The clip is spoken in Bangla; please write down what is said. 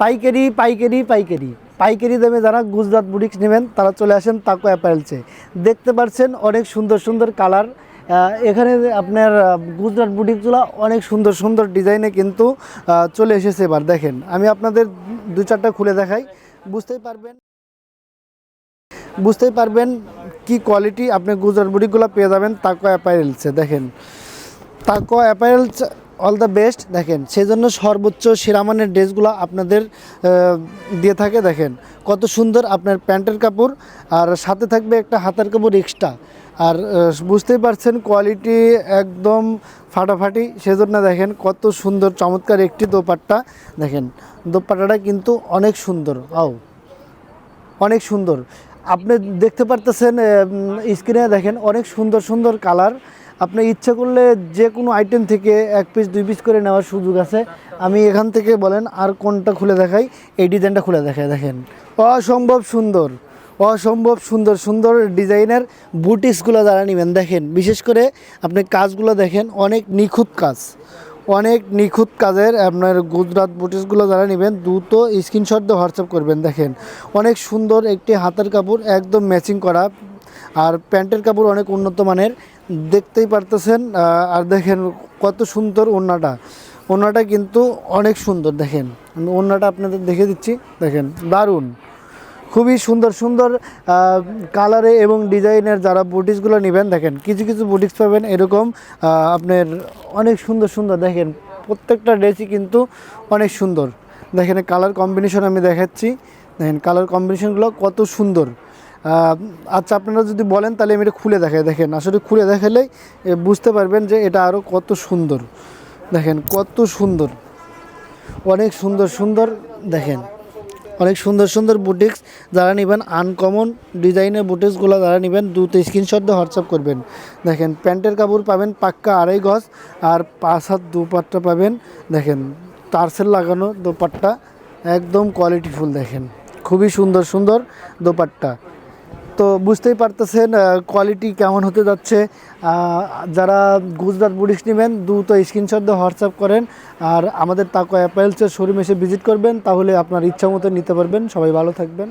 পাইকারি পাইকারি পাইকারি। পাইকারি দামে যারা গুজরাট বুটিক্স নেবেন, তারা চলে আসেন তাকো অ্যাপারেলসে দেখতে পাচ্ছেন অনেক সুন্দর সুন্দর কালার এখানে আপনার গুজরাট বুটিকগুলো অনেক সুন্দর সুন্দর ডিজাইনে কিন্তু চলে এসেছে এবার, দেখেন। আমি আপনাদের দু চারটা খুলে দেখাই। বুঝতেই পারবেন বুঝতেই পারবেন কি কোয়ালিটি আপনি গুজরাট বুটিকগুলো পেয়ে যাবেন তাকো অ্যাপারেলসে দেখেন। তাকো অ্যাপারেলস অল দ্য বেস্ট দেখেন সেই জন্য সর্বোচ্চ সেরামানের ড্রেসগুলো আপনাদের দিয়ে থাকে, দেখেন। কত সুন্দর আপনার প্যান্টের কাপড়, আর সাথে থাকবে একটা হাতের কাপড় এক্সট্রা আর বুঝতেই পারছেন কোয়ালিটি একদম ফাটাফাটি, সেজন্য দেখেন, কত সুন্দর, চমৎকার একটি দোপাট্টা, দেখেন। দোপাট্টাটা কিন্তু অনেক সুন্দর আও অনেক সুন্দর। আপনি দেখতে পারতেছেন স্ক্রিনে দেখেন, অনেক সুন্দর সুন্দর কালার আপনি ইচ্ছে করলে যে কোনো আইটেম থেকে এক পিস দুই পিস করে নেওয়ার সুযোগ আছে। আমি এখান থেকে বলেন, আর কোনটা খুলে দেখাই, এই ডিজাইনটা খুলে দেখায় দেখেন। অসম্ভব সুন্দর অসম্ভব সুন্দর সুন্দর ডিজাইনের বুটিক্সগুলো যারা নেবেন, দেখেন, বিশেষ করে আপনি কাজগুলো দেখেন, অনেক নিখুঁত কাজ। অনেক নিখুঁত কাজের আপনার গুজরাট বুটিসগুলো যারা নেবেন, দ্রুত স্ক্রিনশট দিয়ে হোয়াটসঅ্যাপ করবেন, দেখেন। অনেক সুন্দর একটি হাতের কাপড়, একদম ম্যাচিং করা আর প্যান্টের কাপড় অনেক উন্নত মানের। দেখতেই পারতেছেন আর দেখেন কত সুন্দর ওড়নাটা। ওড়নাটা কিন্তু অনেক সুন্দর, দেখেন। আমি ওড়নাটা আপনাদের দেখে দিচ্ছি, দেখেন, দারুণ। খুবই সুন্দর সুন্দর কালারে এবং ডিজাইনের যারা বুটিক্সগুলো নেবেন, দেখেন, কিছু কিছু বুটিক্স পাবেন, এরকম আপনার অনেক সুন্দর সুন্দর, দেখেন, প্রত্যেকটা ড্রেসই কিন্তু অনেক সুন্দর। দেখেন, কালার কম্বিনেশন আমি দেখাচ্ছি। দেখেন, কালার কম্বিনেশনগুলো কত সুন্দর। আচ্ছা আপনারা যদি বলেন, তাহলে আমি এটা খুলে দেখাই। দেখেন, আসলে খুলে দেখালেই বুঝতে পারবেন যে এটা আরও কত সুন্দর। দেখেন, কত সুন্দর। অনেক সুন্দর সুন্দর, দেখেন। অনেক সুন্দর সুন্দর বুটিক্স যারা নেবেন আনকমন ডিজাইনের বুটিক্সগুলো যারা নেবেন, দ্রুত স্ক্রিনশট দিয়ে হোয়াটসঅ্যাপ করবেন। দেখেন, প্যান্টের কাপড় পাবেন পাক্কা আড়াই গজ আর পাঁচ হাত দুপাট্টা পাবেন, দেখেন, টার্সেল লাগানো দোপাট্টা, একদম কোয়ালিটিফুল দেখেন। খুবই সুন্দর সুন্দর দোপাট্টা। তো বুঝতেই পারতেছেন কোয়ালিটি কেমন হতে যাচ্ছে। যারা গুজরাট বুটিক্স নেবেন, দ্রুত স্ক্রিনশট দিয়ে হোয়াটসঅ্যাপ করেন। আর আমাদের তাকো অ্যাপেলসের শোরুম এসে ভিজিট করবেন, তাহলে আপনার ইচ্ছা মতো নিতে পারবেন। সবাই ভালো থাকবেন।